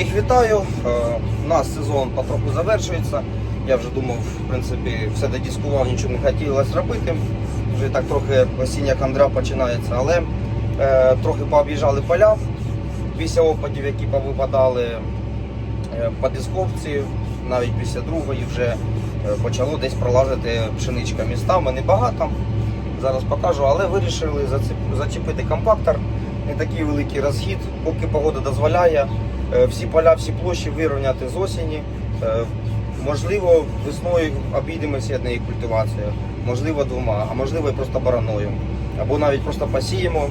Всіх вітаю. Е, У нас сезон потроху завершується. Я вже думав, в принципі, все додіскував, нічого не хотілося робити. Вже так трохи осіння хандра починається, але е, трохи пооб'їжджали поля після опадів, які повипадали е, по дисковці, навіть після другої вже е, почало десь пролазити пшеничка містами. Небагато. Зараз покажу, але вирішили зачепити компактор. Не такий великий розхід, поки погода дозволяє. Е, Всі поля, всі площі вирівняти з осені. Е, Можливо, весною обійдемося однією культивацією, можливо, двома, а можливо і просто бараною. Або навіть просто посіємо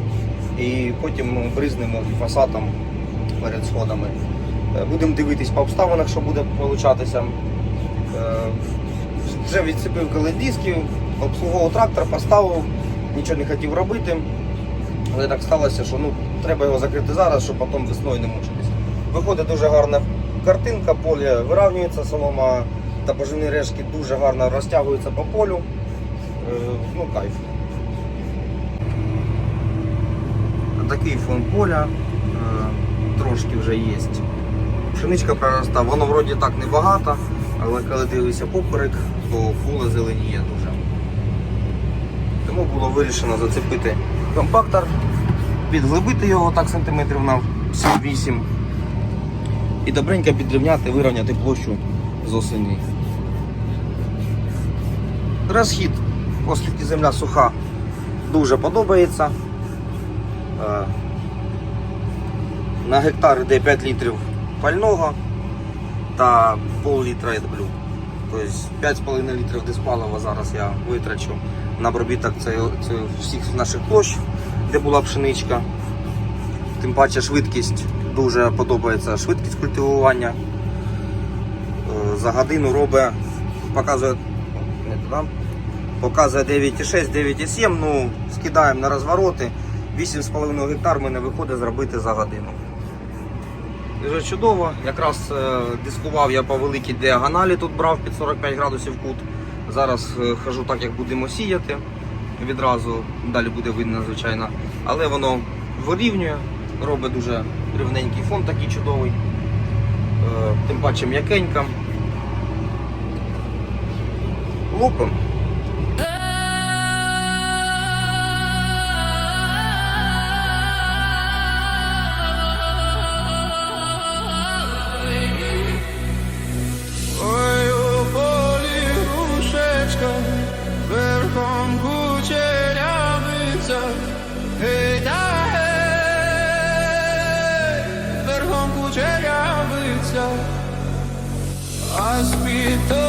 і потім бризнемо фасатом перед сходами. Е, Будемо дивитись по обставинах, що буде получатися. Вже відцепив колодіски, обслуговував трактор, поставив, нічого не хотів робити. Але так сталося, що ну, треба його закрити зараз, щоб потім весною не мучитись. Виходить дуже гарна картинка, поле виравнюється, солома та поживні решки дуже гарно розтягуються по полю. Е, ну, кайф. Такий фон поля е, трошки вже є. Пшеничка пророста, воно вроді так небагато, але коли дивишся поперек, то поле зеленіє дуже. Тому було вирішено зацепити компактор, підглибити його так сантиметрів на 7-8 і добренько підрівняти, вирівняти площу з осені. Розхід, оскільки земля суха, дуже подобається. Е, На гектар йде 5 літрів пального та пол літра ядблю. Тобто 5,5 літрів диспалива зараз я витрачу на це всіх наших площ, де була пшеничка. Тим паче швидкість дуже подобається швидкість культивування. Е, За годину робить, показує, показує 9,6, 9,7, ну скидаємо на розвороти. 8,5 гектар мене виходить зробити за годину. Дуже чудово. Якраз е, дискував я по великій діагоналі, тут брав під 45 градусів кут. Зараз е, хожу так, як будемо сіяти. Відразу далі буде видно, звичайно. Але воно вирівнює, робить дуже рівненький фон такий чудовий. Е, Тим паче м'якенька. Лупим. А з-під тої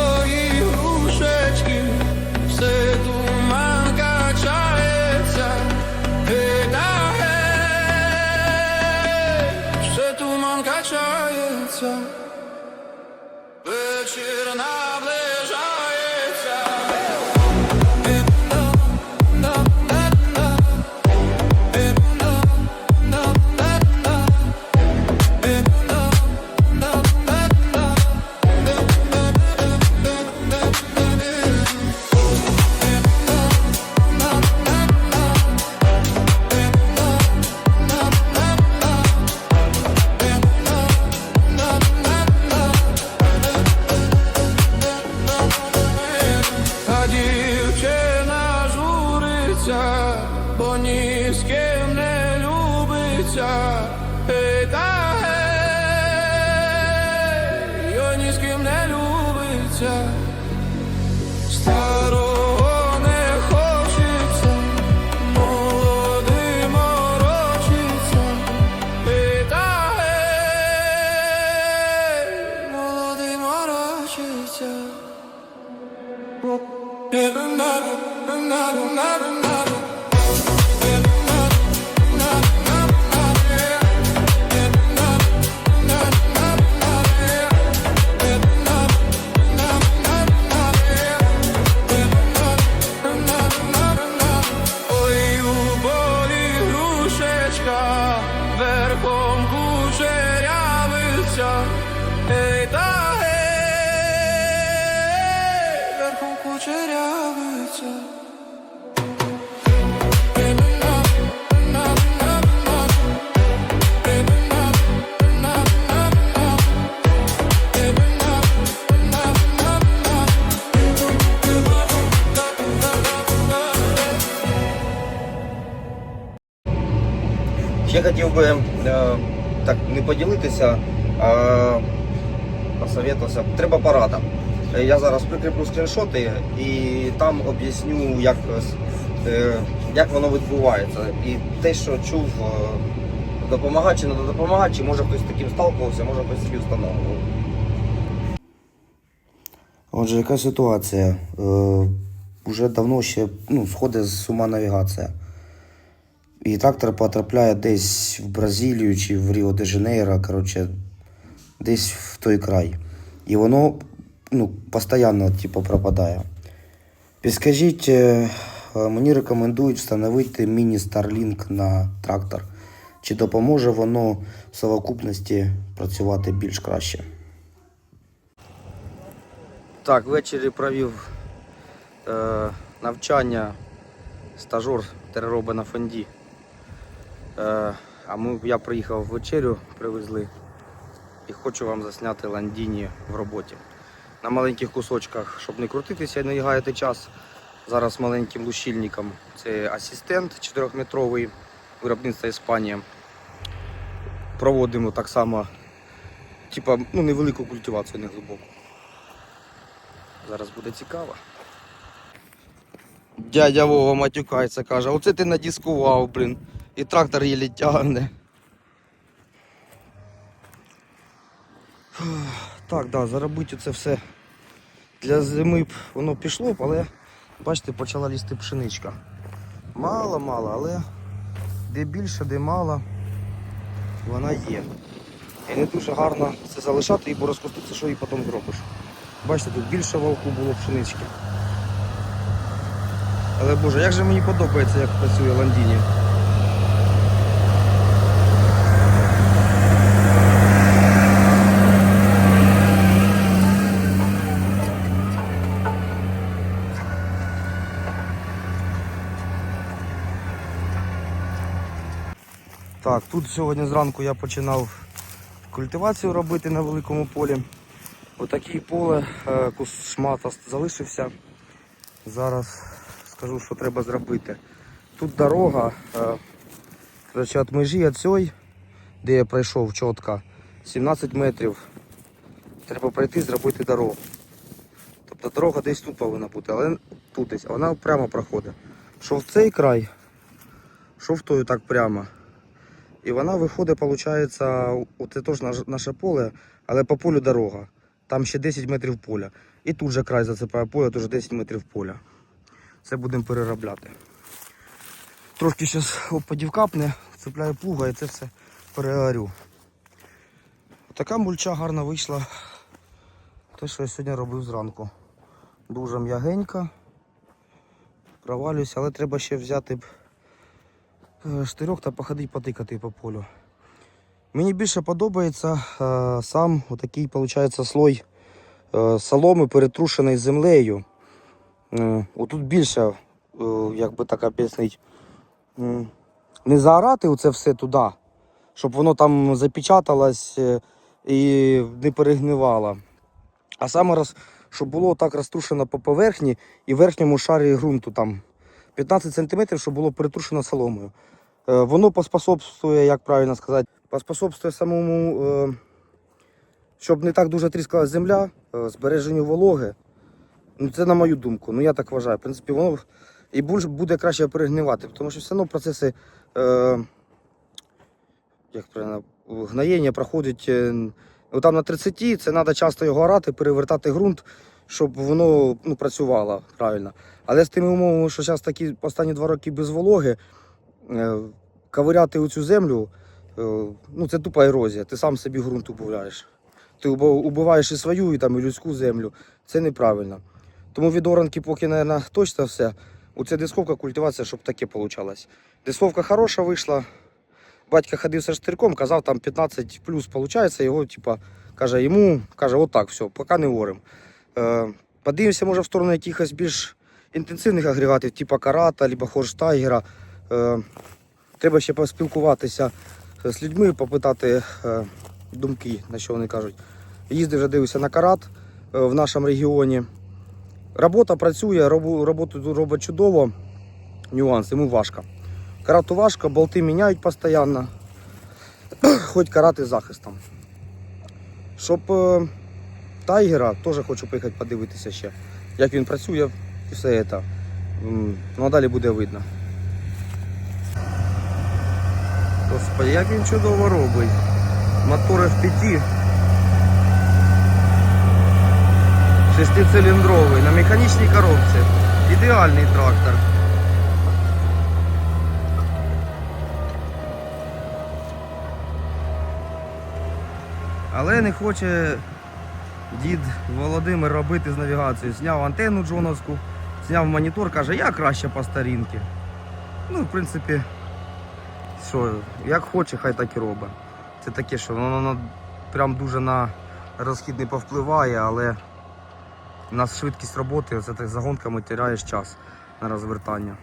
Сьогодні хотів би е, так не поділитися, а посоветувався. Треба порада. Е, Я зараз прикріплю скріншоти і там об'ясню, як, е, як воно відбувається. І те, що чув, допомагати чи не допомагати, чи може хтось таким сталкувався, може хтось собі встановлював. Отже, яка ситуація? Уже давно ще ну, сходить з ума навігація. І трактор потрапляє десь в Бразилію чи в Ріо де Жанейро, коротше, десь в той край. І воно ну, постійно типу, пропадає. Підскажіть, е, е, мені рекомендують встановити міні Starlink на трактор. Чи допоможе воно в совокупності працювати більш краще? Так, ввечері провів е, навчання стажор терероба на фонді. Е, а ми, я приїхав в вечерю, привезли і хочу вам засняти ландіні в роботі. На маленьких кусочках, щоб не крутитися і не гаяти час. Зараз маленьким лущильником. Це асистент 4-метровий виробництва Іспанія. Проводимо так само, типа, ну, невелику культивацію, не глибоку. Зараз буде цікаво. Дядя Вова матюкається, каже, оце ти надіскував, блін. І трактор їлі тягне. Так, да, заробити це все для зими б воно пішло але бачите, почала лізти пшеничка. Мало-мало, але де більше, де мало, вона є. І не дуже гарно це залишати, бо розкоститься, що і потім зробиш. Бачите, тут більше вовку було пшенички. Але боже, як же мені подобається, як працює Ландіні. Так, тут сьогодні зранку я починав культивацію робити на великому полі. Отакий поле, е, кус залишився. Зараз скажу, що треба зробити. Тут дорога, е, коротше, від межі від цієї, де я пройшов чітко, 17 метрів. Треба пройти, зробити дорогу. Тобто дорога десь тут повинна бути, але тут десь, вона прямо проходить. Що в цей край, що в той так прямо. І вона виходить, виходить, це теж наше поле, але по полю дорога. Там ще 10 метрів поля. І тут же край зацепає поле, теж 10 метрів поля. Це будемо переробляти. Трошки зараз опадів капне, цепляю плуга і це все переорю. Така мульча гарна вийшла. Те, що я сьогодні робив зранку. Дуже м'ягенька. Провалююся, але треба ще взяти е, штирьок та походити потикати по полю. Мені більше подобається е, сам отакий, виходить, слой е, соломи перетрушений землею. Отут більше, як би так об'яснити, не заорати оце все туди, щоб воно там запечаталось і не перегнивало. А саме щоб було так розтрушено по поверхні і верхньому шарі ґрунту там 15 см, щоб було перетрушено соломою. Е, Воно поспособствує, як правильно сказати, поспособствує самому, е, щоб не так дуже тріскалась земля, е, збереженню вологи. Ну, це на мою думку. Ну я так вважаю. В принципі, воно і буде краще перегнивати, тому що все одно процеси як правильно, гноєння проходять. ну, там на 30 це треба часто його орати, перевертати ґрунт, щоб воно ну, працювало правильно. Але з тими умовами, що зараз такі останні два роки без вологи, е, ковиряти оцю землю, е, ну це тупа ерозія. Ти сам собі ґрунт убавляєш. Ти убиваєш і свою, і, там, і людську землю. Це неправильно. Тому від оранки поки, мабуть, точно все. Оце дисковка, культивація, щоб таке вийшло. Дисковка хороша вийшла. Батько ходив зі штирком, казав, там 15 плюс виходить, його, типа, каже, йому, каже, отак, все, поки не орем. Е, подивимося, може, в сторону якихось більш інтенсивних агрегатів, типу карата, або хорштайгера. Е, треба ще поспілкуватися з людьми, попитати е, думки, на що вони кажуть. Їздив вже дивився на карат в нашому регіоні. Робота працює, роботу робить чудово. Нюанс, йому важко. Карату важко, болти міняють постійно. хоч карати захистом. Щоб Тайгера теж хочу поїхати подивитися ще, як він працює і все це. Ну а далі буде видно. Господи, як він чудово робить. Мотори в п'яті. Шестициліндровий на механічній коробці. Ідеальний трактор. Але не хоче дід Володимир робити з навігацією. Зняв антенну джоновську, зняв монітор, каже, я краще по старінки. Ну, в принципі, що, як хоче, хай так і робить. Це таке, що воно, воно прям дуже на розхід не повпливає, але у нас швидкість роботи, це так за гонками теряєш час на розвертання.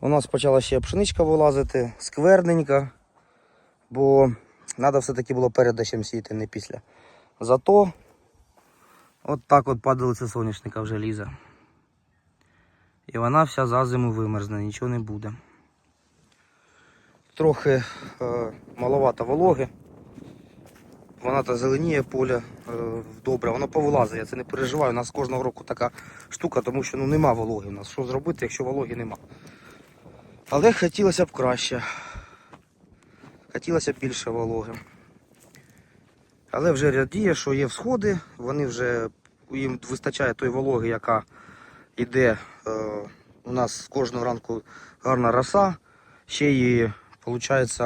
У нас почала ще пшеничка вилазити, скверненька, бо треба все-таки було перед дощем сіяти, не після. Зато от так от падалиця соняшника вже лізе. І вона вся за зиму вимерзне, нічого не буде. Трохи е, маловато вологи. Вона та зеленіє поле е, добре, воно повилазить, я це не переживаю. У нас кожного року така штука, тому що ну, нема вологи у нас. Що зробити, якщо вологи нема? Але хотілося б краще. Хотілося більше вологи. Але вже радіє, що є всходи, вони вже їм вистачає той вологи, яка йде. Е, у нас кожного ранку гарна роса. Ще і, виходить,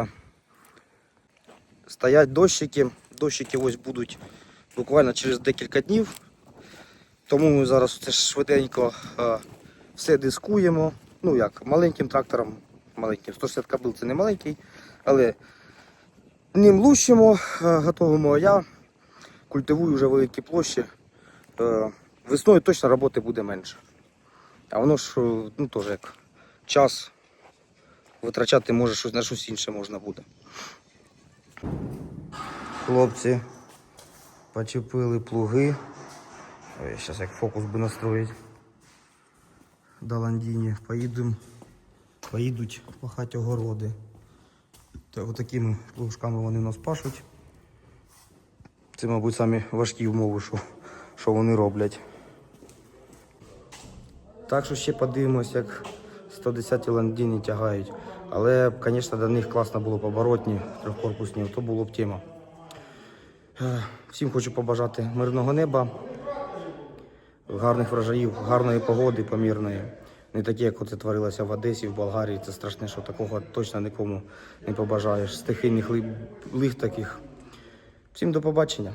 стоять дощики. Дощики ось будуть буквально через декілька днів. Тому ми зараз це швиденько е, все дискуємо. Ну як, маленьким трактором, маленьким. 160 кабел це не маленький, але ним лущимо, е, готовимо. Я культивую вже великі площі. Е, Весною точно роботи буде менше. А воно ж е, ну, теж як час витрачати може щось на щось інше можна буде. Хлопці почепили плуги. Ой, зараз як фокус би настроїть. До Ландіні. Поїдемо, поїдуть пахати огороди. Та отакими плужками вони нас пашуть. Це, мабуть, самі важкі умови, що, що вони роблять. Так що ще подивимось, як 110 ландіни тягають. Але, звісно, до них класно було поборотні, трьохкорпусні, то було б тема. Е, Всім хочу побажати мирного неба, гарних врожаїв, гарної погоди помірної. Не таке, як це творилося в Одесі, в Болгарії. Це страшне, що такого точно нікому не побажаєш. Стихійних лих таких. Всім до побачення.